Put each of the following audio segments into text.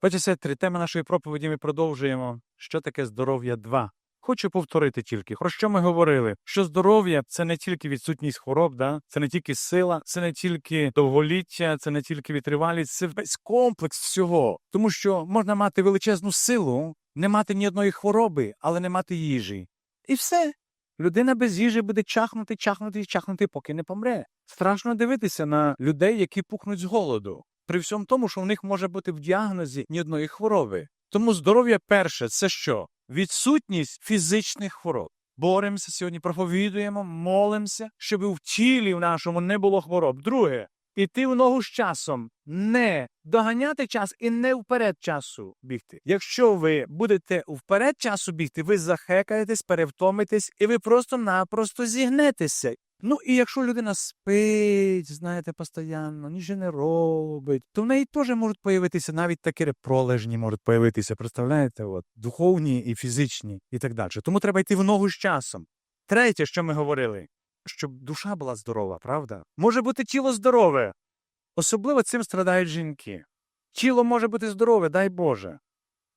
53. Тема нашої проповіді ми продовжуємо. Що таке здоров'я 2? Хочу повторити тільки, про що ми говорили? Що здоров'я це не тільки відсутність хвороб, да? це не тільки сила, це не тільки довголіття, це не тільки витривалість, це весь комплекс всього. Тому що можна мати величезну силу, не мати ні одної хвороби, але не мати їжі. І все. Людина без їжі буде чахнути, чахнути і чахнути, поки не помре. Страшно дивитися на людей, які пухнуть з голоду. При всьому тому, що в них може бути в діагнозі ні одної хвороби. Тому здоров'я перше це що? Відсутність фізичних хвороб. Боремося сьогодні, проповідуємо, молимося, щоб в тілі в нашому не було хвороб. Друге, іти в ногу з часом, не доганяти час і не вперед часу бігти. Якщо ви будете вперед часу бігти, ви захекаєтесь, перевтомитесь, і ви просто-напросто зігнетеся. Ну і якщо людина спить, знаєте, постійно, нічого не робить, то в неї теж можуть появитися навіть такі пролежні можуть появитися, представляєте, от, духовні і фізичні, і так далі. Тому треба йти в ногу з часом. Третє, що ми говорили, щоб душа була здорова, правда? Може бути тіло здорове. Особливо цим страдають жінки. Тіло може бути здорове, дай Боже.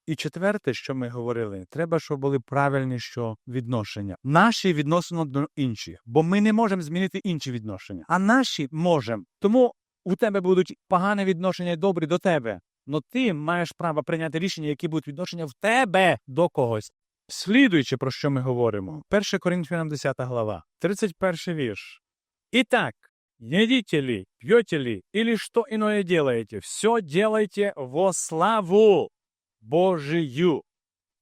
І четверте, що ми говорили, треба, щоб були правильні що відношення. Наші відносини до інших, бо ми не можемо змінити інші відношення, а наші можемо. Тому у тебе будуть погані відношення і добрі до тебе. Но ти маєш право прийняти рішення, які будуть відношення в тебе до когось. Слідуючи, про що ми говоримо, 1 Коринфянам 10 глава, 31 вірш. Итак, едите ли, пьете ли, или что иное делаете, все делайте во славу Божию.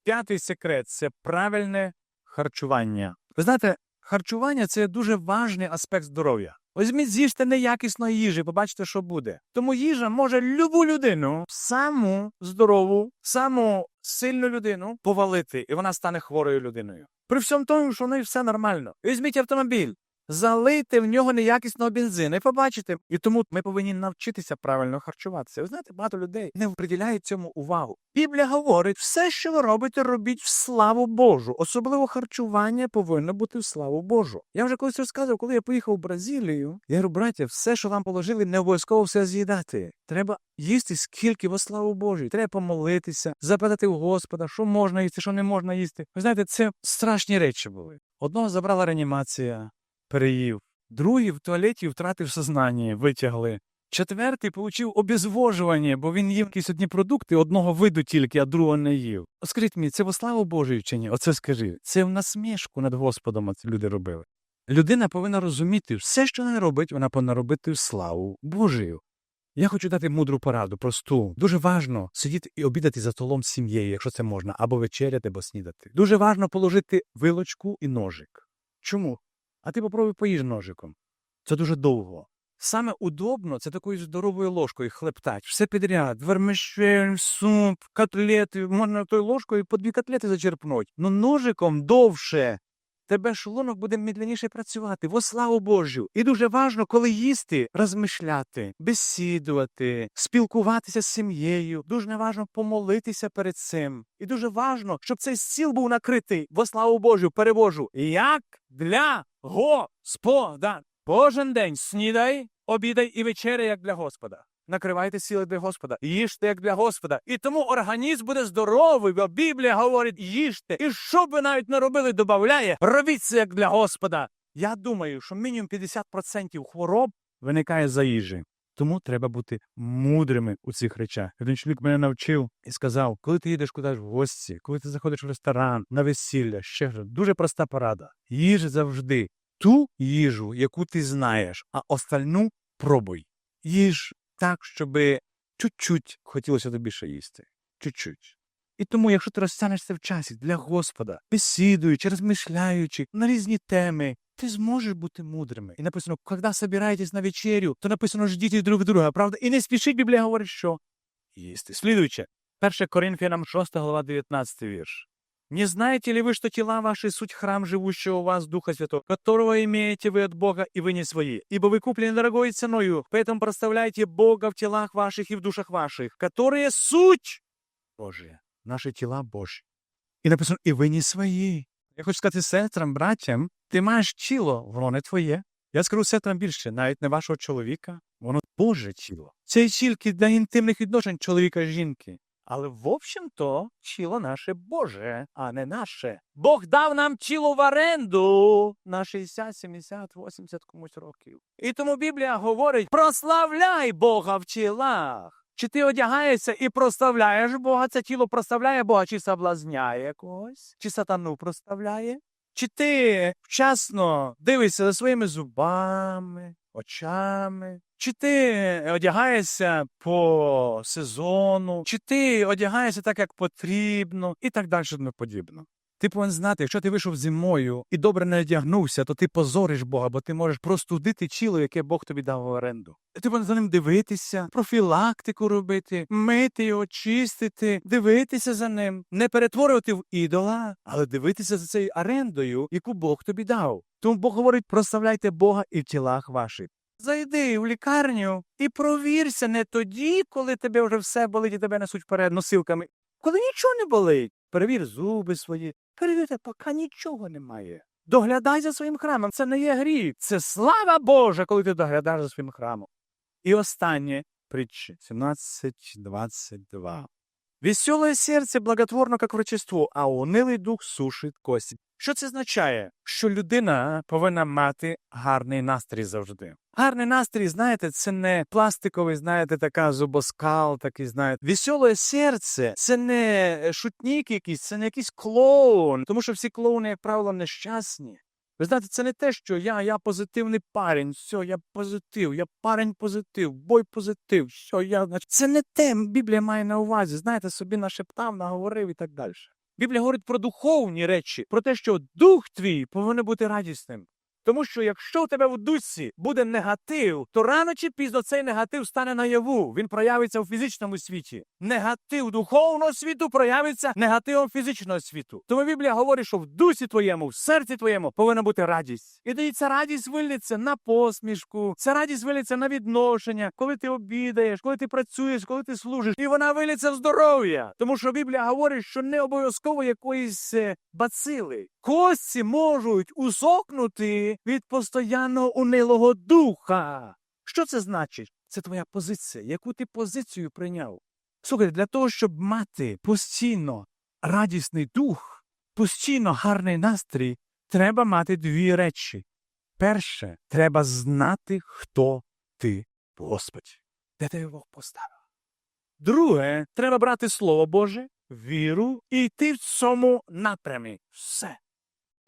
П'ятий секрет це правильне харчування. Ви знаєте, харчування це дуже важний аспект здоров'я. Візьміть, з'їжте неякісної їжі, побачите, що буде. Тому їжа може любу людину, саму здорову, саму сильну людину повалити, і вона стане хворою людиною. При всьому тому, що в неї все нормально. Візьміть автомобіль. Залийте в нього неякісного бензину і побачите. І тому ми повинні навчитися правильно харчуватися. Ви знаєте, багато людей не приділяють цьому увагу. Біблія говорить, все, що ви робите, робіть в славу Божу. Особливо харчування повинно бути в славу Божу. Я вже колись розказував, коли я поїхав в Бразилію. Я говорю, браття, все, що вам положили, не обов'язково все з'їдати. Треба їсти скільки во славу Божу. Треба помолитися, запитати у Господа, що можна їсти, що не можна їсти. Ви знаєте, це страшні речі були. Одного забрала реанімація переїв. Другий в туалеті втратив сознання, витягли. Четвертий получив обезвожування, бо він їв якісь одні продукти одного виду тільки, а другого не їв. Скажіть мені, це во славу Божою чи ні? Оце скажи. Це в насмішку над Господом люди робили. Людина повинна розуміти, все, що вона робить, вона повинна робити славу Божою. Я хочу дати мудру пораду, просту. Дуже важно сидіти і обідати за столом з сім'єю, якщо це можна, або вечеряти, або снідати. Дуже важно положити вилочку і ножик. Чому? А ти попробуй поїж ножиком. Це дуже довго. Саме удобно це такою здоровою ложкою хлептать. Все підряд. Вермишель, суп, котлети. Можна тою ложкою по дві котлети зачерпнуть. Ну ножиком довше. Тебе шлунок буде медленніше працювати, во славу Божу. І дуже важно, коли їсти, розмишляти, бесідувати, спілкуватися з сім'єю. Дуже важно помолитися перед цим. І дуже важно, щоб цей стіл був накритий во славу Божу, перевожу. Як для Господа. Кожен день снідай, обідай і вечеря, як для Господа. Накривайте сіли для Господа, їжте як для Господа. І тому організм буде здоровий, бо Біблія говорить, їжте. І що б ви навіть не робили, додає, робіть це як для Господа. Я думаю, що мінімум 50% хвороб виникає за їжі. Тому треба бути мудрими у цих речах. Один чоловік мене навчив і сказав, коли ти їдеш кудись в гості, коли ти заходиш в ресторан, на весілля, ще ж дуже проста порада. Їж завжди ту їжу, яку ти знаєш, а остальну пробуй. Їж так, щоб чуть-чуть хотілося тобі ще їсти. Чуть-чуть. І тому, якщо ти розтягнешся в часі для Господа, бесідуючи, розмишляючи на різні теми, ти зможеш бути мудрими. І написано, коли собираєтесь на вечерю, то написано ждіть друг друга, правда? І не спішіть, Біблія говорить, що їсти. Слідуюче, 1 Коринфянам 6 глава 19 вірш. Не знаете ли вы, что тела ваши суть храм живущего у вас Духа Святого, которого имеете вы от Бога, и вы не свои? Ибо вы куплены дорогой ценою, поэтому проставляйте Бога в телах ваших и в душах ваших, которые суть Божия. Наші тіла Божі. І написано, і ви не свої. Я хочу сказати сестрам, братям, ти маєш тіло, воно не твоє. Я скажу сестрам більше, навіть не вашого чоловіка, воно Боже тіло. Це тільки для інтимних відношень чоловіка і жінки. Але в общем-то тіло наше Боже, а не наше. Бог дав нам тіло в оренду на 60, 70, 80 комусь років. І тому Біблія говорить: прославляй Бога в тілах. Чи ти одягаєшся і прославляєш Бога? Це тіло прославляє Бога, чи соблазняє когось, чи сатану прославляє? Чи ти вчасно дивишся за своїми зубами, очами? Чи ти одягаєшся по сезону, чи ти одягаєшся так, як потрібно, і так далі подібно. Ти повинен знати, якщо ти вийшов зимою і добре не одягнувся, то ти позориш Бога, бо ти можеш простудити тіло, яке Бог тобі дав в оренду. Ти повинен за ним дивитися, профілактику робити, мити його, чистити, дивитися за ним, не перетворювати в ідола, але дивитися за цією орендою, яку Бог тобі дав. Тому Бог говорить: прославляйте Бога і в тілах ваших. Зайди в лікарню і провірся не тоді, коли тебе вже все болить і тебе несуть вперед носилками. Коли нічого не болить, перевір зуби свої, перевірте, поки нічого немає. Доглядай за своїм храмом. Це не є гріх. Це слава Божа, коли ти доглядаєш за своїм храмом. І останнє притча 17.22. Веселое серце благотворно, як врачество, а унилий дух сушить кості. Що це означає? Що людина повинна мати гарний настрій завжди. Гарний настрій, знаєте, це не пластиковий, знаєте, така зубоскал, такий, знаєте. Веселе серце це не шутник якийсь, це не якийсь клоун, тому що всі клоуни, як правило, нещасні. Ви знаєте, це не те, що я, я позитивний парень, все, я позитив, я парень позитив, бой позитив, все, я значить. Це не те, Біблія має на увазі. Знаєте, собі нашептав, наговорив і так далі. Біблія говорить про духовні речі, про те, що дух твій повинен бути радісним. Тому що якщо у тебе в дусі буде негатив, то рано чи пізно цей негатив стане наяву. Він проявиться у фізичному світі. Негатив духовного світу проявиться негативом фізичного світу. Тому Біблія говорить, що в дусі твоєму, в серці твоєму повинна бути радість. І тоді ця радість вилиться на посмішку, ця радість вилиться на відношення, коли ти обідаєш, коли ти працюєш, коли ти служиш, і вона вилиться в здоров'я. Тому що Біблія говорить, що не обов'язково якоїсь е, бацили. Кості можуть усохнути від постоянного унилого духа. Що це значить? Це твоя позиція, яку ти позицію прийняв. Слухайте, для того, щоб мати постійно радісний дух, постійно гарний настрій, треба мати дві речі. Перше, треба знати, хто ти, Господь, де тебе Бог поставив. Друге, треба брати Слово Боже, віру і йти в цьому напрямі. Все.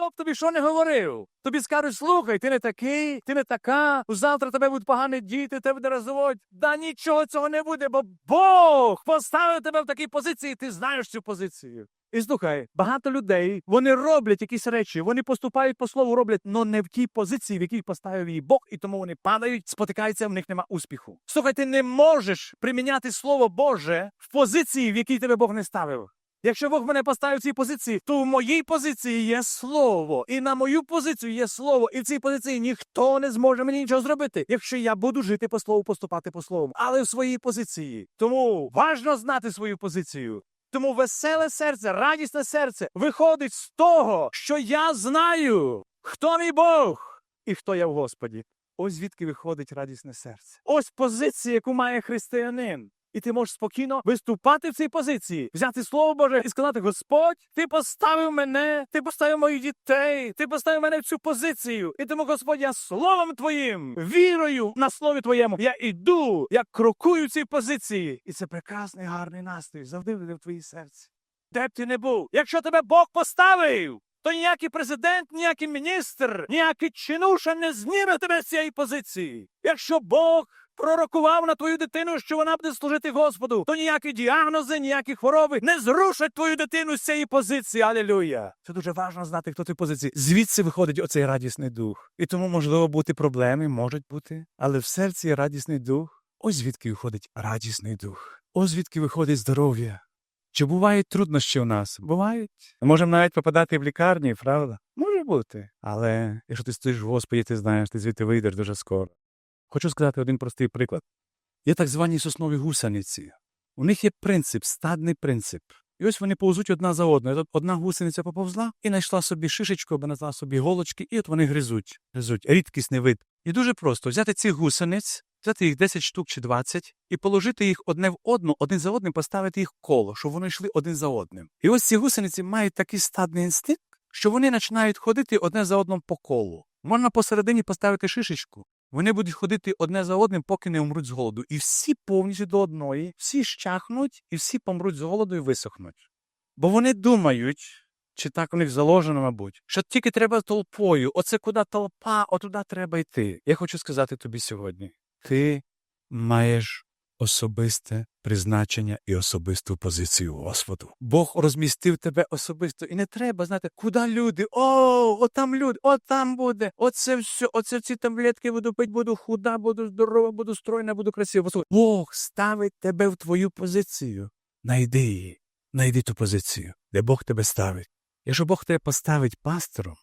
Хто б тобі що не говорив? Тобі скажуть, слухай, ти не такий, ти не така, завтра тебе будуть погані діти, тебе буде розводь. Да нічого цього не буде, бо Бог поставив тебе в такій позиції, ти знаєш цю позицію. І слухай, багато людей вони роблять якісь речі, вони поступають по слову, роблять, але не в тій позиції, в якій поставив її Бог, і тому вони падають, спотикаються, в них нема успіху. Слухай, ти не можеш приміняти слово Боже в позиції, в якій тебе Бог не ставив. Якщо Бог мене поставив в цій позиції, то в моїй позиції є слово, і на мою позицію є слово, і в цій позиції ніхто не зможе мені нічого зробити, якщо я буду жити по слову, поступати по слову, але в своїй позиції. Тому важно знати свою позицію. Тому веселе серце, радісне серце виходить з того, що я знаю, хто мій Бог і хто я в Господі. Ось звідки виходить радісне серце. Ось позиція, яку має християнин. І ти можеш спокійно виступати в цій позиції, взяти слово Боже і сказати: Господь, ти поставив мене, ти поставив моїх дітей, ти поставив мене в цю позицію. І тому, Господь, я словом твоїм, вірою на слові твоєму, я іду, я крокую в цій позиції. І це прекрасний, гарний настрій завжди в твоїй серці. Де б ти не був, якщо тебе Бог поставив. То ніякий президент, ніякий міністр, ніякий чинуша не зніме тебе з цієї позиції. Якщо Бог пророкував на твою дитину, що вона буде служити Господу, то ніякі діагнози, ніякі хвороби не зрушать твою дитину з цієї позиції. Алілюя! Це дуже важливо знати, хто ти позиції. Звідси виходить оцей радісний дух. І тому, можливо, бути проблеми, можуть бути, але в серці радісний дух. Ось звідки виходить радісний дух. Ось звідки виходить здоров'я. Чи бувають труднощі у нас? Бувають. Можемо навіть попадати в лікарні, правда? Може бути. Але якщо ти стоїш в Господі, ти знаєш, ти звідти вийдеш дуже скоро. Хочу сказати один простий приклад. Є так звані соснові гусениці. У них є принцип, стадний принцип. І ось вони повзуть одна за одною. Одна гусениця поповзла і знайшла собі шишечку, або знайшла собі голочки, і от вони гризуть. Гризуть. Рідкісний вид. І дуже просто взяти цих гусениць взяти їх 10 штук чи 20 і положити їх одне в одну, один за одним, поставити їх коло, щоб вони йшли один за одним. І ось ці гусениці мають такий стадний інстинкт, що вони починають ходити одне за одним по колу. Можна посередині поставити шишечку. Вони будуть ходити одне за одним, поки не умруть з голоду. І всі повністю до одної, всі щахнуть, і всі помруть з голоду і висохнуть. Бо вони думають, чи так у них заложено, мабуть, що тільки треба толпою. Оце куди толпа, отуди треба йти. Я хочу сказати тобі сьогодні: ти маєш особисте призначення і особисту позицію Господу. Бог розмістив тебе особисто, і не треба знати, куди люди. О, от там люди, от там буде. Оце все, оце ці таблетки буду пити, буду худа, буду здорова, буду стройна, буду красива. Бог ставить тебе в твою позицію. Найди її, найди ту позицію, де Бог тебе ставить. Якщо Бог тебе поставить пастором,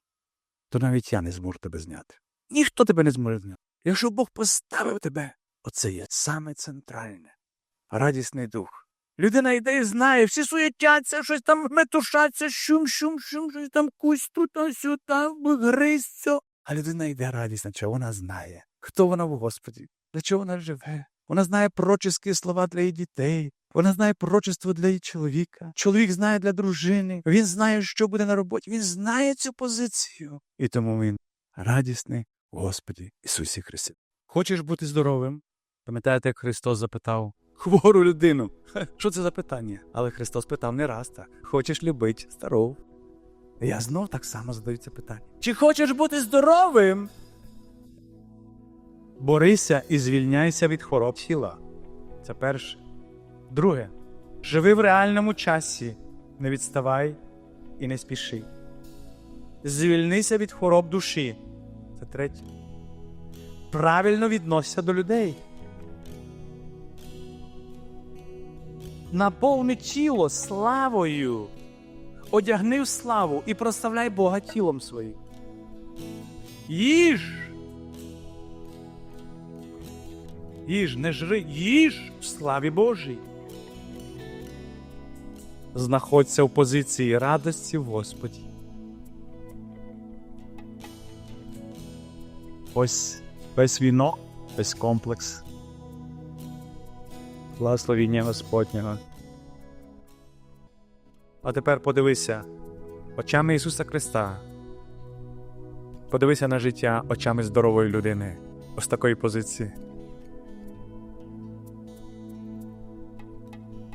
то навіть я не зможу тебе зняти. Ніхто тебе не зможе зняти. Якщо Бог поставив тебе, оце є саме центральне. Радісний дух. Людина йде і знає, всі суетяться, щось там метушаться, шум, шум, шум, щось там кусь тут, а сюди, гризться. А людина йде радісна, що вона знає, хто вона в Господі, для чого вона живе. Вона знає пророчеські слова для її дітей. Вона знає пророчество для її чоловіка. Чоловік знає для дружини. Він знає, що буде на роботі. Він знає цю позицію. І тому він радісний Господі Ісусі Христі. Хочеш бути здоровим? Пам'ятаєте, як Христос запитав хвору людину. Що це за питання? Але Христос питав не раз так. Хочеш любити здоров? Я знов так само задаю це питання. Чи хочеш бути здоровим? Борися і звільняйся від хвороб тіла. Це перше. Друге. Живи в реальному часі. Не відставай і не спіши. Звільнися від хвороб душі. Це третє. Правильно відносься до людей. Наповни тіло славою. Одягни в славу і прославляй Бога тілом своїм. Їж. Їж, не жри, їж в славі Божій. Знаходься в позиції радості в Господі. Ось весь вінок, весь комплекс. Благословіння Господнього. А тепер подивися очами Ісуса Христа. Подивися на життя очами здорової людини. Ось такої позиції.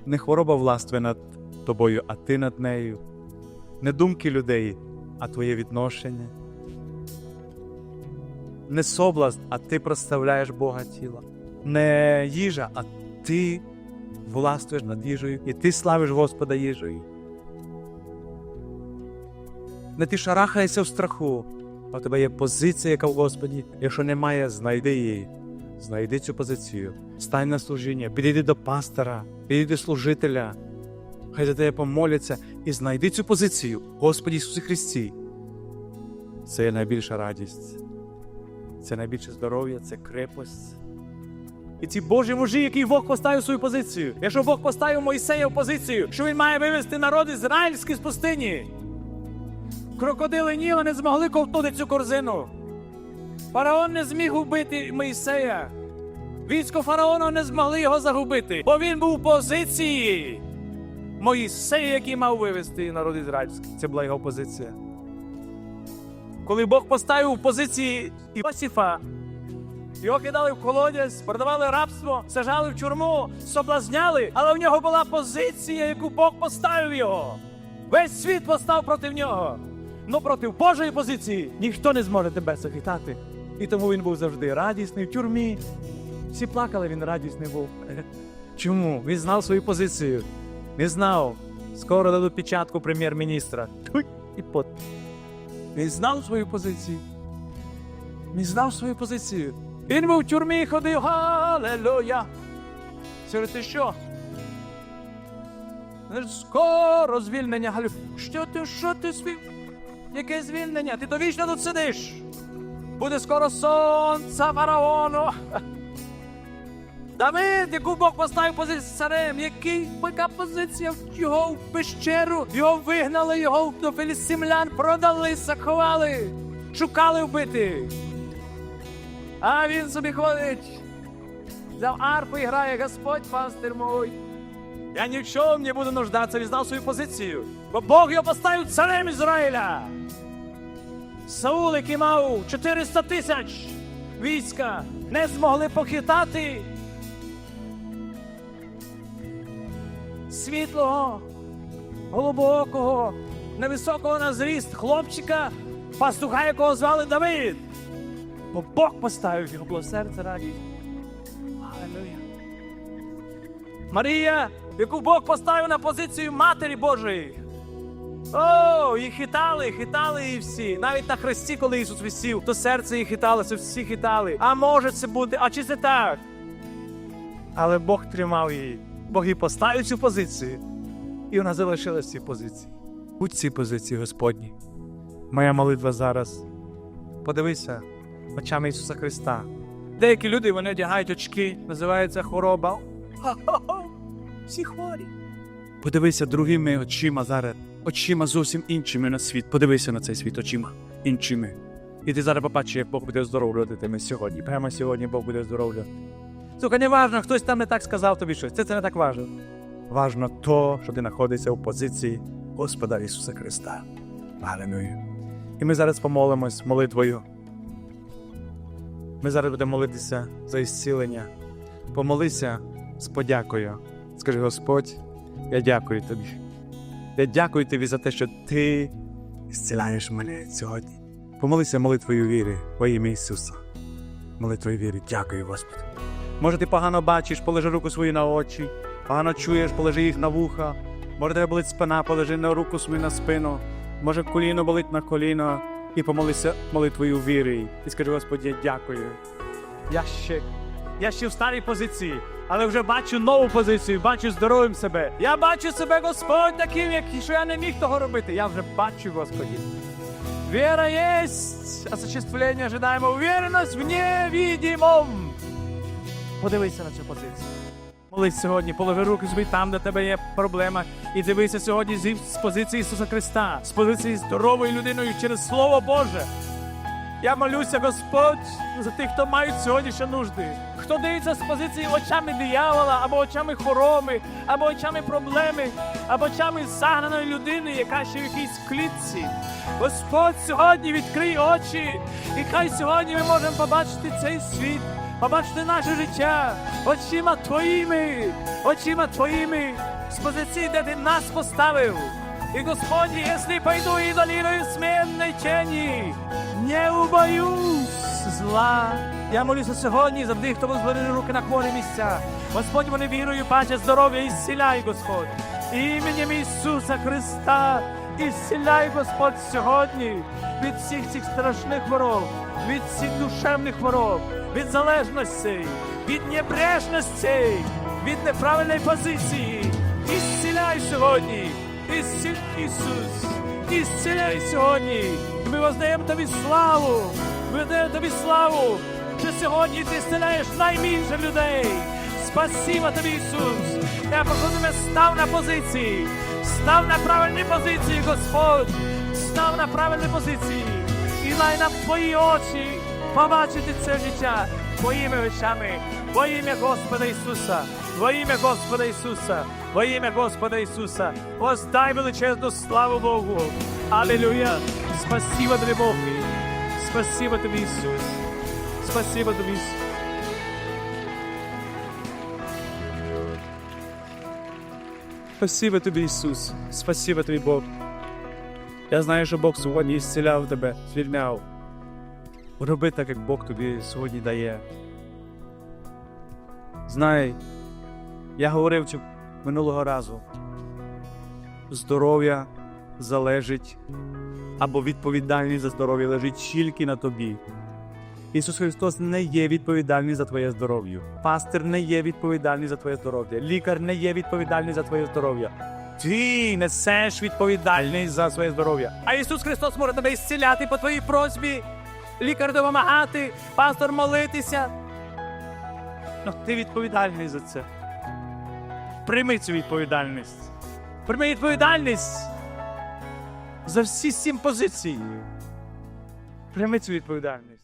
Не хвороба властвує над тобою, а ти над нею. Не думки людей, а твоє відношення. Не соблазн, а ти проставляєш Бога тіла. Не їжа, а ти властвуєш над їжею, і ти славиш Господа їжею. Не ти шарахаєшся в страху, а в тебе є позиція, яка в Господі. Якщо немає, знайди її. Знайди цю позицію. Стань на служіння, підійди до пастора, підійди до служителя. Хай за тебе помоляться і знайди цю позицію, Господі Ісусі Христі. Це є найбільша радість, це найбільше здоров'я, це крепость. І ці Божі мужі, які Бог поставив свою позицію. Якщо Бог поставив Мойсея в позицію, що він має вивести народ ізраїльський з пустині. Крокодили Ніла не змогли ковтнути цю корзину. Фараон не зміг убити Моїсея. Військо фараона не змогли його загубити, бо він був в позиції. Моїсея, який мав вивести народ ізраїльський. Це була його позиція. Коли Бог поставив в позиції Іосифа, його кидали в колодязь, продавали рабство, сажали в тюрму, соблазняли, але в нього була позиція, яку Бог поставив його. Весь світ постав проти нього. Ну проти Божої позиції ніхто не зможе тебе захитати. І тому він був завжди радісний в тюрмі. Всі плакали, він радісний був. Чому? Він знав свою позицію. Він знав. Скоро дадуть печатку прем'єр-міністра. І пот. Він знав свою позицію. Він знав свою позицію. Він був в тюрмі ходив. Сьогодні ти що? Скоро звільнення. Що ти, що ти свій? Яке звільнення? Ти довічно тут сидиш. Буде скоро сонце фараону. Давид, яку Бог поставив позицію який яка позиція його в пещеру, його вигнали, його до філістимлян продали, заховали, шукали вбити. А він собі ходить. за арфу грає Господь пастир мой. Я ні в чому не буду нуждатися, він знав свою позицію. Бо Бог його поставив царем Ізраїля. Саул, який мав 400 тисяч війська, не змогли похитати світлого, глибокого, невисокого на зріст хлопчика, пастуха, якого звали Давид. Бо Бог поставив його було серце радість. Аллилуйя. Марія, яку Бог поставив на позицію Матері Божої. О, їх хитали, хитали її всі. Навіть на хресті, коли Ісус висів, то серце її хиталося, всі хитали. А може це бути, а чи це так? Але Бог тримав її. Бог її поставив цю позицію. І вона залишилась в цій позиції. Будь цій позиції, Господні. Моя молитва зараз. Подивися очами Ісуса Христа. Деякі люди вони одягають очки, називається хвороба. Ха-ха-ха. Всі хворі. Подивися другими очима зараз, очима зовсім іншими на світ. Подивися на цей світ очима іншими. І ти зараз побачиш, як Бог буде оздоровлювати тебе сьогодні. Прямо сьогодні Бог буде оздоровлювати. Слухай, не важно, хтось там не так сказав тобі щось. Це, це не так важно. Важно то, що ти знаходишся в позиції Господа Ісуса Христа. Аллилуйя. І ми зараз помолимось молитвою. Ми зараз будемо молитися за ісцілення. Помолися з подякою. Скажи, Господь, я дякую тобі. Я дякую тобі за те, що ти зціляєш мене сьогодні. Помолися молитвою віри во ім'я Ісуса. Молитвою віри, дякую, Господи. Може, ти погано бачиш, положи руку свою на очі, погано чуєш, положи їх на вуха. Може, тебе болить спина, положи на руку свою на спину. Може, коліно болить на коліно. І помолися молитвою віри. І скажи, Господи, я дякую. Я ще, я ще в старій позиції, але вже бачу нову позицію, бачу здоровим себе. Я бачу себе, Господь, таким, як, що я не міг того робити. Я вже бачу, Господи. Вера есть, осуществление ожидаемо, уверенность в невидимом. Подивися на цю позицію. Молись сьогодні, положи руки собі там, де тебе є проблема, і дивися сьогодні з позиції Ісуса Христа, з позиції здорової людиною через Слово Боже. Я молюся, Господь, за тих, хто мають сьогодні ще нужди. Хто дивиться з позиції очами диявола, або очами хороми, або очами проблеми, або очами загнаної людини, яка ще в якійсь клітці. Господь сьогодні відкрий очі, і хай сьогодні ми можемо побачити цей світ, побачити наше життя очима Твоїми, очима Твоїми, з позиції, де Ти нас поставив. И, Господи, если пойду и долиною сменной тени, не убоюсь зла. Я молюся сьогодні за тих, хто возложили руки на хворі місця. Господь, вони вірою, бачать здоров'я і зціляй, Господь. Іменем Ісуса Христа і зціляй, Господь, сьогодні від всіх цих страшних хвороб, від всіх душевних хвороб, від залежностей, від небрежностей, від неправильної позиції. І сьогодні. Ісціль Ісус, ісціляй сьогодні. Ми воздаємо тобі славу. Ми воздаємо тобі славу, що сьогодні ти зціляєш найбільше людей. Спасибо тобі, Ісус. Я прошу тебе, став на позиції. Став на правильній позиції, Господь. Став на правильній позиції. І дай нам твої очі побачити це життя твоїми очами. Во ім'я Господа Ісуса, во ім'я Господа Ісуса, во ім'я Господа Ісуса, воздай величезну славу Богу. Аллилуйя. Спасибо тобі, Бог. Спасибо тобі, Ісус. Спасибо тобі, Ісус. Спасибо тобі, Ісус. Спасибо тобі, Бог. Я знаю, що Бог сьогодні зціляв тебе, звільняв. Роби так, як Бог тобі сьогодні дає. Знай, я говорив цю минулого разу. Здоров'я залежить або відповідальність за здоров'я лежить тільки на тобі. Ісус Христос не є відповідальний за твоє здоров'я. Пастир не є відповідальний за твоє здоров'я. Лікар не є відповідальний за твоє здоров'я. Ти несеш відповідальність за своє здоров'я. А Ісус Христос може тебе ісціляти по твоїй просьбі, лікар допомагати, пастор молитися. Ну, ти відповідальний за це. Прийми цю відповідальність. Прийми відповідальність за всі сім позицій. Прийми цю відповідальність.